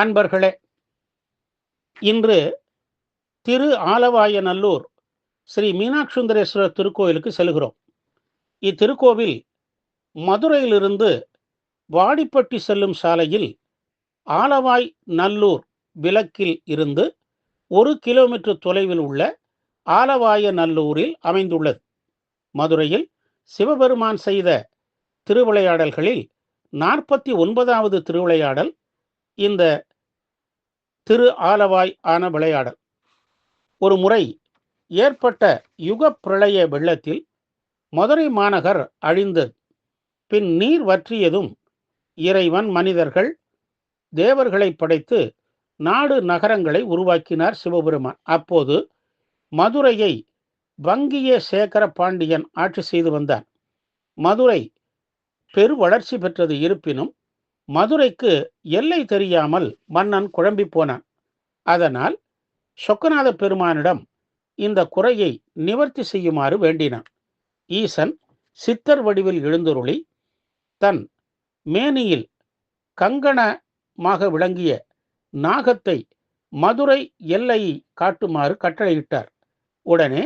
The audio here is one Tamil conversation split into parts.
அன்பர்களே இன்று திரு ஆலவாயநல்லூர் ஸ்ரீ மீனாட்சுந்தரேஸ்வரர் திருக்கோயிலுக்கு செல்கிறோம். இத்திருக்கோவில் மதுரையிலிருந்து வாடிப்பட்டி செல்லும் சாலையில் ஆலவாய் நல்லூர் விளக்கில் இருந்து ஒரு கிலோமீட்டர் தொலைவில் உள்ள ஆலவாய நல்லூரில் அமைந்துள்ளது. மதுரையில் சிவபெருமான் செய்த திருவிளையாடல்களில் நாற்பத்தி ஒன்பதாவது திருவிளையாடல் இந்த திரு ஆலவாய் ஆன விளையாடல். ஒரு முறை ஏற்பட்ட யுக பிரளய வெள்ளத்தில் மதுரை மாநகர் அழிந்தது பின் நீர் வற்றியதும் இறைவன் மனிதர்கள் தேவர்களை படைத்து நாடு நகரங்களை உருவாக்கினார் சிவபெருமான். அப்போது மதுரையை வங்கிய சேகர பாண்டியன் ஆட்சி செய்து வந்தார். மதுரை பெரு வளர்ச்சி பெற்றது இருப்பினும் மதுரைக்கு எல்லை தெரியாமல் மன்னன் குழம்பி போனான். அதனால் சொக்கநாத பெருமானிடம் இந்த குறையை நிவர்த்தி செய்யுமாறு வேண்டினான். ஈசன் சித்தர் வடிவில் எழுந்தருளி தன் மேனியில் கங்கணமாக விளங்கிய நாகத்தை மதுரை எல்லையை காட்டுமாறு கட்டளையிட்டார். உடனே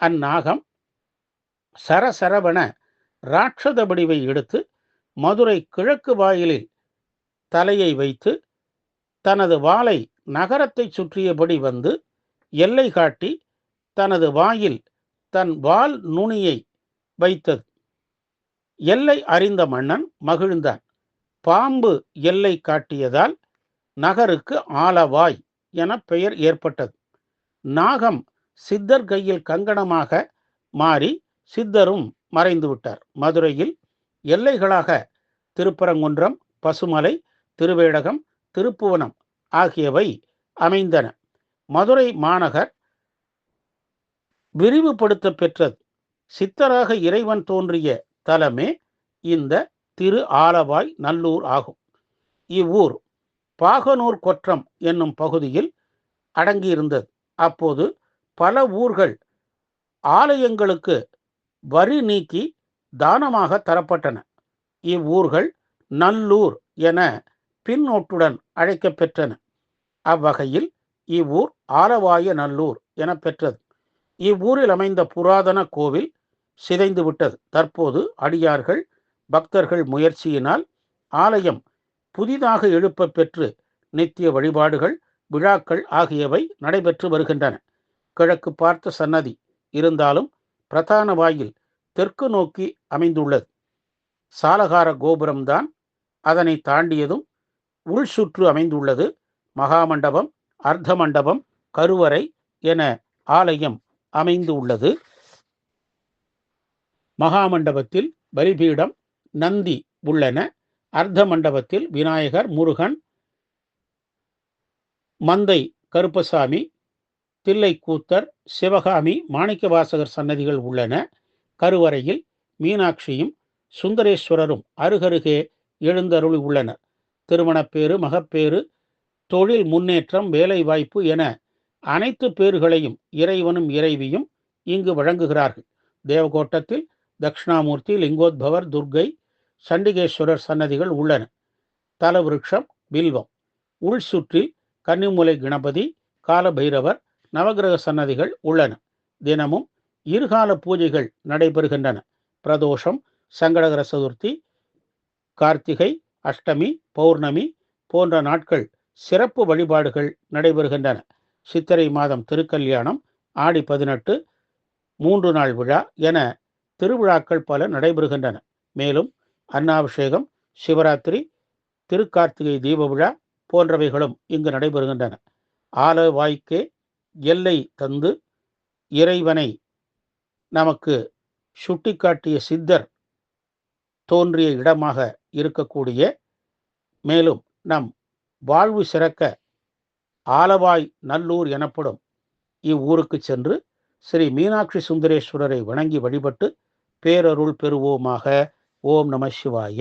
அந்நாகம் சரசரவன ராட்சத வடிவை எடுத்து மதுரை கிழக்கு வாயிலில் தலையை வைத்து தனது வாளை நகரத்தை சுற்றியபடி வந்து எல்லை காட்டி தனது வாயில் தன் வால் நுனியை வைத்தது. எல்லை அறிந்த மன்னன் மகிழ்ந்தான். பாம்பு எல்லை காட்டியதால் நகருக்கு ஆலவாய் என பெயர் ஏற்பட்டது. நாகம் சித்தர் கையில் கங்கணமாக மாறி சித்தரும் மறைந்துவிட்டார் மதுரையில் எல்லைகளாக திருப்பரங்குன்றம் பசுமலை திருவேடகம் திருப்புவனம் ஆகியவை அமைந்தன. மதுரை மாநகர் விரிவுபடுத்த பெற்றது. சித்தராக இறைவன் தோன்றிய தலமே இந்த திரு ஆலவாய் நல்லூர் ஆகும். இவ்வூர் பாகனூர் கொற்றம் என்னும் பகுதியில் அடங்கியிருந்தது. அப்போது பல ஊர்கள் ஆலயங்களுக்கு வரி நீக்கி தானமாக தரப்பட்டன. இவ்வூர்கள் நல்லூர் என பின்னோட்டுடன் அழைக்கப்பெற்றன. அவ்வகையில் இவ்வூர் ஆலவாய நல்லூர் என பெற்றது. இவ்வூரில் அமைந்த புராதன கோவில் சிதைந்து விட்டது தற்போது அடியார்கள் பக்தர்கள் முயற்சியினால் ஆலயம் புதிதாக எழுப்ப பெற்று நித்திய வழிபாடுகள் விழாக்கள் ஆகியவை நடைபெற்று வருகின்றன. கிழக்கு பார்த்த சன்னதி இருந்தாலும் பிரதான வாயில் தெற்கு நோக்கி அமைந்துள்ளது. சாலகார கோபுரம்தான் அதனை தாண்டியதும் உள் சுற்று அமைந்துள்ளது. மகாமண்டபம் அர்த்த மண்டபம் கருவறை என ஆலயம் அமைந்து உள்ளது மகாமண்டபத்தில் பலிபீடம் நந்தி உள்ளன. அர்த்த மண்டபத்தில் விநாயகர் முருகன் மந்தை கருப்பசாமி தில்லைக்கூத்தர் சிவகாமி மாணிக்கவாசகர் சன்னதிகள் உள்ளன. கருவறையில் மீனாட்சியும் சுந்தரேஸ்வரரும் அருகருகே எழுந்தருளி உள்ளனர். திருமணப்பேறு மகப்பேறு தொழில் முன்னேற்றம் வேலைவாய்ப்பு என அனைத்து பேறுகளையும் இறைவனும் இறைவியும் இங்கு வழங்குகிறார்கள். தேவகோட்டத்தில் தட்சிணாமூர்த்தி லிங்கோத்பவர் துர்கை சண்டிகேஸ்வரர் சன்னதிகள் உள்ளன. தலவிருட்சம் பில்வம். உள் சுற்றில் கன்னிமுலை கணபதி காலபைரவர் நவகிரக சன்னதிகள் உள்ளன. தினமும் இருகால பூஜைகள் நடைபெறுகின்றன. பிரதோஷம் சங்கடகர சதுர்த்தி கார்த்திகை அஷ்டமி பௌர்ணமி போன்ற நாட்கள் சிறப்பு வழிபாடுகள் நடைபெறுகின்றன. சித்திரை மாதம் திருக்கல்யாணம் ஆடி பதினெட்டு மூன்று நாள் விழா என திருவிழாக்கள் பல நடைபெறுகின்றன. மேலும் அன்னாபிஷேகம் சிவராத்திரி திருக்கார்த்திகை தீப விழா போன்றவைகளும் இங்கு நடைபெறுகின்றன. ஆலவாய்க்கே எல்லை தந்து இறைவனை நமக்கு சுட்டிக்காட்டிய சித்தர் தோன்றிய இடமாக இருக்கக்கூடிய மேலும் நம் வாழ்வு சிறக்க ஆலவாய் நல்லூர் எனப்படும் இவ்வூருக்கு சென்று ஸ்ரீ மீனாட்சி சுந்தரேஸ்வரரை வணங்கி வழிபட்டு பேரருள் பெறுவோமாக. ஓம் நம சிவாய.